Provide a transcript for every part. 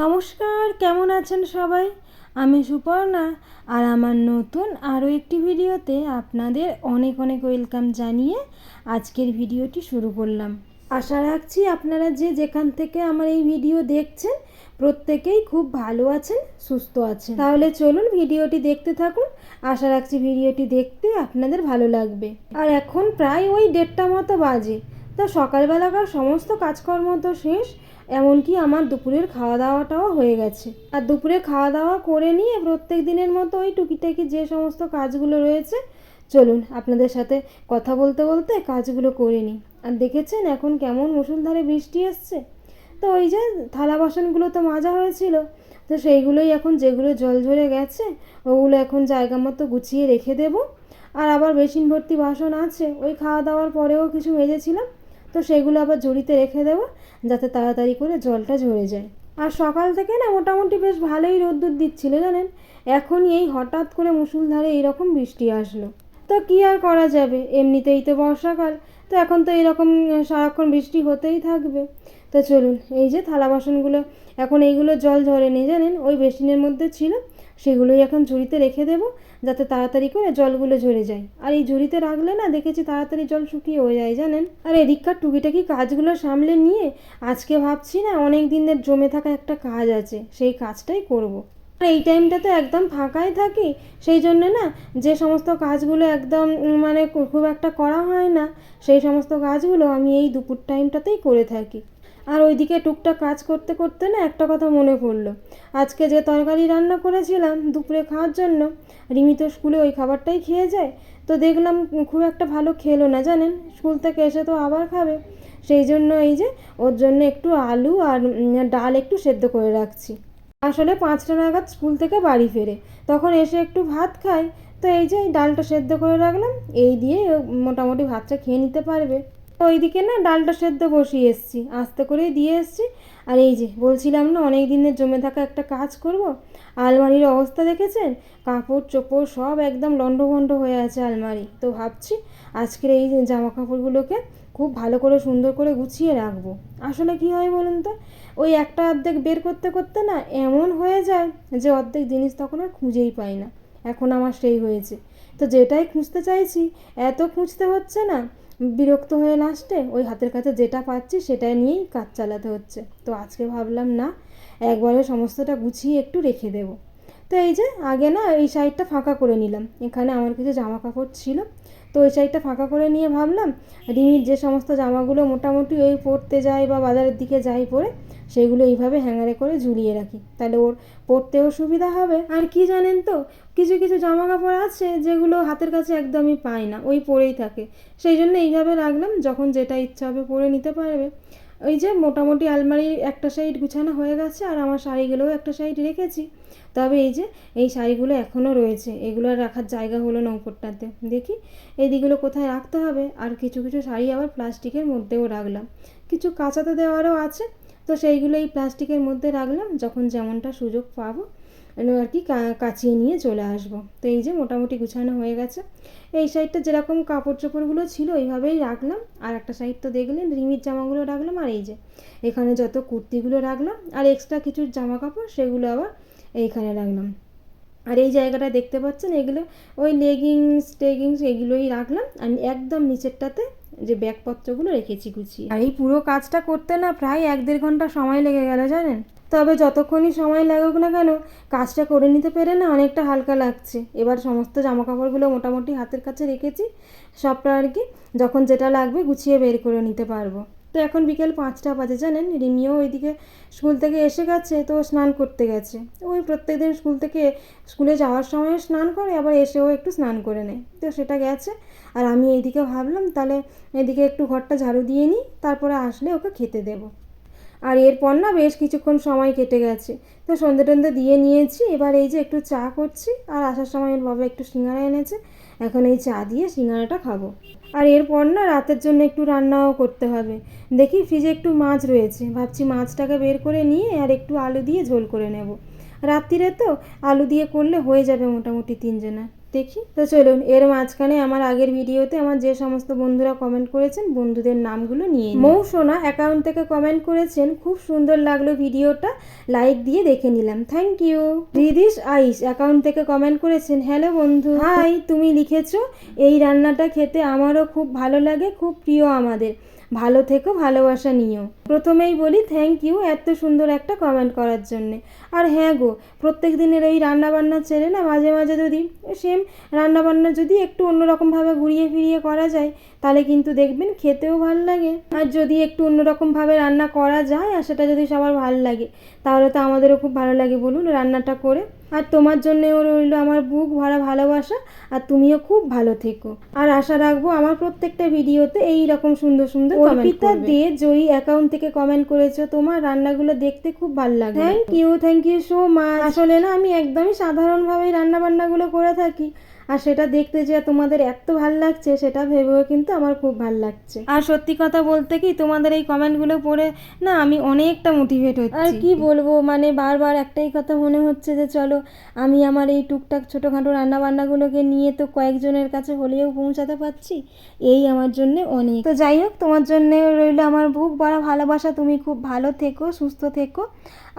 নমস্কার, কেমন আছেন সবাই? আমি সুপর্ণা আর আমার নতুন আরও একটি ভিডিওতে আপনাদের অনেক অনেক ওয়েলকাম জানিয়ে আজকের ভিডিওটি শুরু করলাম। আশা রাখছি আপনারা যে যেখান থেকে আমার এই ভিডিও দেখছেন, প্রত্যেকেই খুব ভালো আছেন, সুস্থ আছেন। তাহলে চলুন ভিডিওটি দেখতে থাকুন। আশা রাখছি ভিডিওটি দেখতে আপনাদের ভালো লাগবে। আর এখন প্রায় ওই দেড়টা মতো বাজে। তো সকালবেলাকার সমস্ত কাজকর্ম তো শেষ, এমনকি আমার দুপুরের খাওয়া দাওয়াটাও হয়ে গেছে। আর দুপুরে খাওয়া দাওয়া করে নিয়ে প্রত্যেক দিনের মতো ওই টুকিটাকি যে সমস্ত কাজগুলো রয়েছে, চলুন আপনাদের সাথে কথা বলতে বলতে কাজগুলো করে নিই। আর দেখেছেন এখন কেমন মুসুলধারে বৃষ্টি এসছে? তো ওই যে থালা বাসনগুলো তো মাজা হয়েছিল, তো সেইগুলোই এখন যেগুলো জল ঝরে গেছে, ওগুলো এখন জায়গা মতো গুছিয়ে রেখে দেবো। আর আবার বেসিন ভর্তি বাসন আছে, ওই খাওয়া দাওয়ার পরেও কিছু মেজেছিলাম। তো সেগুলো আবার ঝুড়িতে রেখে দেবো, যাতে তাড়াতাড়ি করে জলটা ঝরে যায়। আর সকাল থেকে না মোটামুটি বেশ ভালোই রোদ্দুর দিচ্ছিল জানেন? এখনই এই হঠাৎ করে মুসুলধারে এইরকম বৃষ্টি আসলো। তো কী আর করা যাবে? এমনিতেই তো বর্ষাকাল, তো এখন তো এরকম সারাক্ষণ বৃষ্টি হতেই থাকবে। তো চলুন, এই যে থালা বাসনগুলো, এখন এইগুলো জল ঝরেনি জানেন? ওই বেসিনের মধ্যে ছিল। সেগুলোই এখন ঝুড়িতে রেখে দেবো, যাতে তাড়াতাড়ি করে জলগুলো ঝরে যায়। আর এই ঝুড়িতে রাখলে না দেখেছি তাড়াতাড়ি জল শুকিয়ে হয়ে যায়, জানেন? আর এদিককার টুকিটাকি কাজগুলো সামলে নিয়ে আজকে ভাবছি না অনেক দিনের জমে থাকা একটা কাজ আছে, সেই কাজটাই করব। আর এই টাইমটা তো একদম ফাঁকাই থাকি, সেই জন্য না যে সমস্ত কাজগুলো একদম মানে খুব একটা করা হয় না, সেই সমস্ত কাজগুলো আমি এই দুপুর টাইমটাতেই করে থাকি। আর ওইদিকে টুকটাক কাজ করতে করতে না একটা কথা মনে পড়ল। আজকে যে তরকারি রান্না করেছিলাম দুপুরে খাওয়ার জন্য, রিমি তো স্কুলে ওই খাবারটাই খেয়ে যায়, তো দেখলাম খুব একটা ভালো খেলো না, জানেন? স্কুল থেকে এসে তো আবার খাবে। সেই জন্য এই যে ওর জন্য একটু আলু আর ডাল একটু সেদ্ধ করে রাখছি। আসলে পাঁচটা নাগাদ স্কুল থেকে বাড়ি ফেরে। তখন এসে একটু ভাত খায় তো এই যে ডালটা সেদ্ধ করে রাখলাম, এই দিয়ে মোটামুটি ভাতটা খেয়ে নিতে পারবে। ওইদিকে না ডালটা সেদ্ধ বসিয়ে এসছি, আস্তে করেই দিয়ে এসছি। আর এই যে বলছিলাম না, অনেক দিনের জমে থাকা একটা কাজ করব। আলমারির অবস্থা দেখেছেন? কাপড় চোপড় সব একদম লণ্ডভণ্ড হয়ে আছে আলমারি। তো ভাবছি আজকের এই জামা কাপড়গুলোকে খুব ভালো করে সুন্দর করে গুছিয়ে রাখব। আসলে কি হয় বলুন তো, ওই একটা অর্ধেক বের করতে করতে না এমন হয়ে যায় যে অর্ধেক জিনিস তখন আর খুঁজেই পাই না। এখন আমার সেই হয়েছে। তো যেটাই খুঁজতে চাইছি, এত খুঁজতে হচ্ছে না বিরক্ত হয়ে লাস্টে ওই হাতের কাছে যেটা পাচ্ছি সেটাই নিয়েই কাজ চালাতে হচ্ছে। তো আজকে ভাবলাম, না, একবারে সমস্তটা গুছিয়ে একটু রেখে দেব। তো এই যে, আগে না এই সাইডটা ফাঁকা করে নিলাম। এখানে আমার কিছু জামা কাপড় ছিল। তো ওই সাইডটা ফাঁকা করে নিয়ে ভাবলাম, রিমির যে সমস্ত জামাগুলো মোটামুটি ওই পরতে যায় বা বাজারের দিকে যাই পরে সেগুলো এইভাবে হ্যাঙ্গারে করে ঝুলিয়ে রাখি। তাহলে ওর পরতেও সুবিধা হবে। আর কি জানেন তো, কিছু কিছু জামা কাপড় আছে যেগুলো হাতের কাছে একদমই পায় না, ওই পরেই থাকে। সেই জন্য এইভাবে রাখলাম, যখন যেটা ইচ্ছা হবে পরে নিতে পারবে। ওই যে মোটামুটি আলমারির একটা সাইড গুছানো হয়ে গেছে, আর আমার শাড়িগুলোও একটা সাইড রেখেছি। তবে এই যে, এই শাড়িগুলো এখনও রয়েছে, এগুলো রাখার জায়গা হলো না উপরটাতে দেখি, এই দিকগুলো কোথায় রাখতে হবে? আর কিছু কিছু শাড়ি আবার প্লাস্টিকের মধ্যেও রাখলাম। কিছু কাঁচাতে দেওয়ারও আছে তো সেইগুলো এই প্লাস্টিকের মধ্যে রাখলাম, যখন যেমনটা সুযোগ পাবো আর কা- কাচিয়ে নিয়ে চলে আসব। তো এই যে মোটামুটি গুছানো হয়ে গেছে। এই সাইডটা যেরকম কাপড় চোপড়গুলো ছিল এইভাবেই রাখলাম। আর একটা সাইড তো দেখলেন, রিমির জামাগুলো রাখলাম, আর এই যে এখানে যত কুর্তিগুলো রাখলাম, আর এক্সট্রা কিছু জামা কাপড় সেগুলো আবার এইখানে রাখলাম। আর এই জায়গাটা দেখতে পাচ্ছেন, এগুলো ওই লেগিংস টেগিংস এগুলোই রাখলাম। আর একদম নিচেরটাতে যে ব্যাগপত্রগুলো রেখেছি গুছিয়ে আর এই পুরো কাজটা করতে না প্রায় এক দেড় ঘণ্টা সময় লেগে গেল, জানেন? তবে যতক্ষণই সময় লাগুক না কেন, কাজটা করে নিতে পেরে না অনেকটা হালকা লাগছে। এবার সমস্ত জামা কাপড়গুলো মোটামুটি হাতের কাছে রেখেছি, সবটা আর কি, যখন যেটা লাগবে গুছিয়ে বের করে নিতে পারব। তো এখন বিকেল পাঁচটা বাজে, জানেন? রিমিও ওইদিকে স্কুল থেকে এসে গেছে, তো স্নান করতে গেছে। ওই প্রত্যেক দিন স্কুল থেকে স্কুলে যাওয়ার সময় স্নান করে, আবার এসেও একটু স্নান করে নেয়। তো সেটা গেছে। আর আমি এইদিকে ভাবলাম, তাহলে এদিকে একটু ঘরটা ঝাড়ু দিয়ে নিই, তারপরে আসলে ওকে খেতে দেবো। আর এরপর না বেশ কিছুক্ষণ সময় কেটে গেছে। তো সন্ধে টন্ধে দিয়ে নিয়েছি। এবার এই যে একটু চা করছি আর আসার সময় ওর বাবা একটু সিঙ্গারা এনেছে। এখন এই চা দিয়ে সিঙ্গারাটা খাব। আর এরপর না রাতের জন্য একটু রান্নাও করতে হবে। দেখি ফ্রিজে একটু মাছ রয়েছে। ভাবছি মাছটাকে বের করে নিয়ে আর একটু আলু দিয়ে ঝোল করে নেব। রাত্রিরে তো আলু দিয়ে করলে হয়ে যাবে মোটামুটি তিনজনের। দেখি। তো চলুন, এর মাঝখানে আমার আগের ভিডিওতে আমার যে সমস্ত বন্ধুরা কমেন্ট করেছেন, বন্ধুদের নামগুলো নিয়ে। মৌ সোনা অ্যাকাউন্ট থেকে কমেন্ট করেছেন, খুব সুন্দর লাগল ভিডিওটা লাইক দিয়ে দেখে নিলাম। থ্যাংক ইউ রিদিশ আইস অ্যাকাউন্ট থেকে কমেন্ট করেছেন হ্যালো বন্ধু হাই তুমি লিখেছো, এই রান্নাটা খেতে আমারও খুব ভালো লাগে, খুব প্রিয় আমাদের। ভালো থেকো, ভালোবাসা নিও। প্রথমেই বলি থ্যাংক ইউ এত সুন্দর একটা কমেন্ট করার জন্যে। আর হ্যাঁ গো, প্রত্যেক দিনের এই রান্নাবান্না ছেড়ে না মাঝে মাঝে যদি সেম রান্নাবান্না যদি একটু অন্যরকমভাবে ঘুরিয়ে ফিরিয়ে করা যায়, তাহলে কিন্তু দেখবেন খেতেও ভালো লাগে। আর যদি একটু অন্যরকমভাবে রান্না করা যায় আর সেটা যদি সবার ভালো লাগে, তাহলে তো আমাদেরও খুব ভালো লাগে। বলুন রান্নাটা করে আর তোমার জন্যেও রইল আমার বুক ভরা ভালোবাসা আর তুমিও খুব ভালো থেকো। আর আশা রাখব আমার প্রত্যেকটা ভিডিওতে এই রকম সুন্দর সুন্দর অর্পিতা দে জয়ী অ্যাকাউন্ট থেকে কমেন্ট করেছ তোমার রান্নাগুলো দেখতে খুব ভালো লাগে thank you thank you so much আসলে না আমি একদমই সাধারণভাবেই রান্না বান্নাগুলো করে থাকি। আর সেটা দেখতে যে তোমাদের এত ভালো লাগছে সেটা ভেবেও কিন্তু আমার খুব ভালো লাগছে। আর সত্যি কথা বলতে কি তোমাদের এই কমেন্টগুলো পড়ে না আমি অনেকটা মোটিভেট হচ্ছি। আর কি বলব মানে বারবার একটাই কথা মনে হচ্ছে যে চলো আমি আমার এই টুকটাক ছোটোখাটো রান্নাবান্নাগুলোকে নিয়ে তো কয়েকজনের কাছে হলেও পৌঁছাতে পারছি এই আমার জন্য অনেক। তো যাই হোক তোমার জন্য রইল আমার বুক বড় ভালোবাসা তুমি খুব ভালো থেকো সুস্থ থেকো।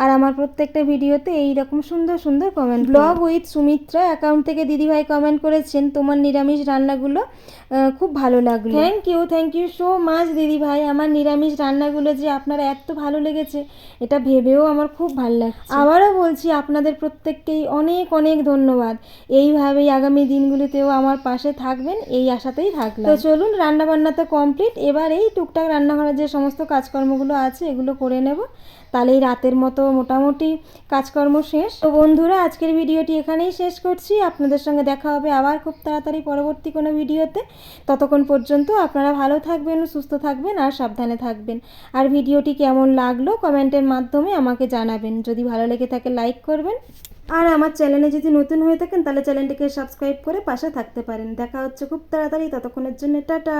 আর আমার প্রত্যেকটা ভিডিওতে এই রকম সুন্দর সুন্দর comment blog with Sumitra account থেকে দিদিভাই কমেন্ট করেছেন তোমার নিরামিষ রান্নাগুলো খুব ভালো লাগল। Thank you thank you so much দিদিভাই। আমার নিরামিষ রান্নাগুলো যে আপনারা এত ভালো লেগেছে এটা ভেবেও আমার খুব ভালো লাগছে। আবারও বলছি আপনাদের প্রত্যেককেই অনেক অনেক ধন্যবাদ। এইভাবেই আগামী দিনগুলিতেও আমার পাশে থাকবেন এই আশাতেই থাকলাম। তো চলুন রান্না বান্না তো কমপ্লিট এবার এই টুকটাক রান্নাঘরের যে সমস্ত কাজকর্মগুলো আছে এগুলো করে নেব। তাহলেই রাতের মতো মোটামুটি কাজকর্ম শেষ। তো বন্ধুরা, আজকের ভিডিওটি এখানেই শেষ করছি। আপনাদের সঙ্গে দেখা হবে আবার খুব তাড়াতাড়ি পরবর্তী কোনো ভিডিওতে। ততক্ষণ পর্যন্ত আপনারা ভালো থাকবেন, সুস্থ থাকবেন আর সাবধানে থাকবেন। আর ভিডিওটি কেমন লাগল কমেন্টের মাধ্যমে আমাকে জানাবেন। যদি ভালো লেগে থাকে লাইক করবেন। আর আমার চ্যানেলে যদি নতুন হয়ে থাকেন, তাহলে চ্যানেলটিকে সাবস্ক্রাইব করে পাশে থাকতে পারেন। দেখা হচ্ছে খুব তাড়াতাড়ি, ততক্ষণের জন্য টাটা।